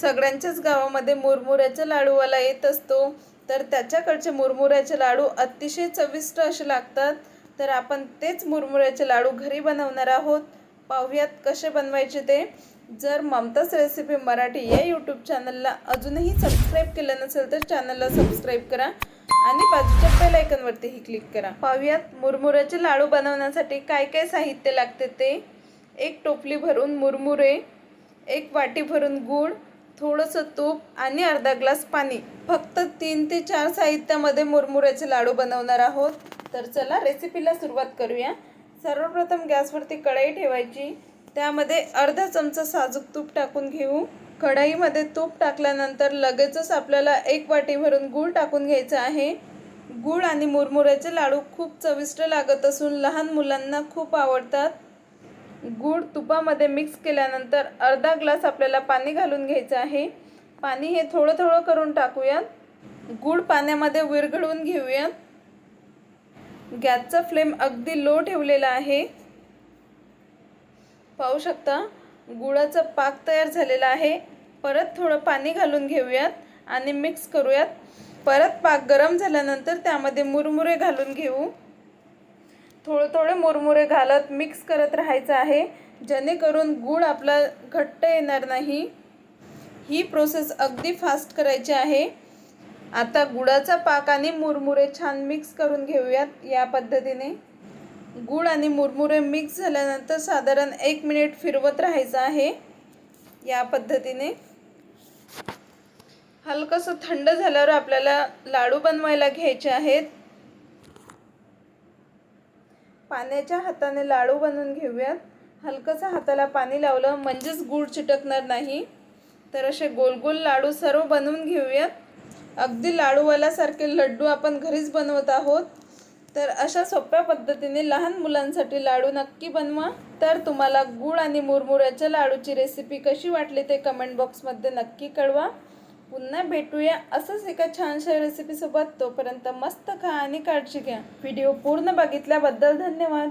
सगळ्यांच्याच गावामध्ये मुरमुऱ्याच्या लाडूवाला येत असतो. तर त्याच्याकडचे मुरमुऱ्याचे लाडू अतिशय चविष्ट असे लागतात. तर आपण तेच मुरमुऱ्याचे लाडू घरी बनवणार आहोत. पाहूयात कसे बनवायचे ते. जर ममताच रेसिपी मराठी या यूट्यूब चॅनलला अजूनही सबस्क्राईब केलं नसेल तर चॅनलला सबस्क्राईब करा आणि बाजूच्या बेल आयकॉनवरतीही क्लिक करा. पाहूयात मुरमुऱ्याचे लाडू बनवण्यासाठी काय काय साहित्य लागते ते. एक टोपली भरून मुरमुरे एक वाटी भरून गूळ थोडंसं तूप आणि अर्धा ग्लास पाणी. फक्त तीन ते चार साहित्यामध्ये मुरमुऱ्याचे लाडू बनवणार आहोत. तर चला रेसिपीला सुरुवात करूया. सर्वप्रथम गॅसवरती कढई ठेवायची. त्यामध्ये अर्धा चमचा साजूक तूप टाकून घेऊ. कढईमध्ये तूप टाकल्यानंतर लगेचच आपल्याला एक वाटी भरून गूळ टाकून घ्यायचा आहे. गूळ आणि मुरमुऱ्याचे लाडू खूप चविष्ट लागत असून लहान मुलांना खूप आवडतात. गूळ तुपामध्ये मिक्स केल्यानंतर अर्धा ग्लास आपल्याला पाणी घालून घ्यायचं आहे. पाणी हे थोडं थोडं करून टाकूयात. गूळ पाण्यामध्ये विरघळवून घेऊयात. गॅसचा फ्लेम अगदी लो ठेवलेला आहे. पाहू शकता गुळाचा पाक तयार झालेला आहे. परत थोडं पाणी घालून घेऊयात आणि मिक्स करूयात. परत पाक गरम झाल्यानंतर त्यामध्ये मुरमुरे घालून घेऊ. थोडं थोडे मुरमुरे घालत मिक्स करत राहायचं आहे. जेणेकरून गूळ आपला घट्ट येणार नाही. ही प्रोसेस अगदी फास्ट करायची आहे. आता गुळाचा पाक आणि मुरमुरे छान मिक्स करून घेऊयात या पद्धतीने. गूळ आणि मुरमुरे मिक्स झाल्यानंतर साधारण एक मिनिट फिरवत राहायचं आहे या पद्धतीने. हलकंसं थंड झाल्यावर आपल्याला लाडू बनवायला घ्यायचे आहेत. पाण्याच्या हाताने लाडू बनवून घेऊयात. हलकंसं हाताला पाणी लावलं म्हणजेच गूळ चिटकणार नाही. तर असे गोल गोल लाडू सर्व बनवून घेऊयात. अगदी लाडूवाल्यासारखे लड्डू आपण घरीच बनवत आहोत. तर अशा सोप्या पद्धतीने लहान मुलांसाठी लाडू नक्की बनवा. तर तुम्हाला गूळ आणि मुरमुऱ्याच्या लाडूची रेसिपी कशी वाटली ते कमेंट बॉक्समध्ये नक्की कळवा. पुन्हा भेटूया असंच एका छानशा रेसिपीसोबत तोपर्यंत मस्त खा आणि काळजी घ्या. व्हिडिओ पूर्ण बघितल्याबद्दल धन्यवाद.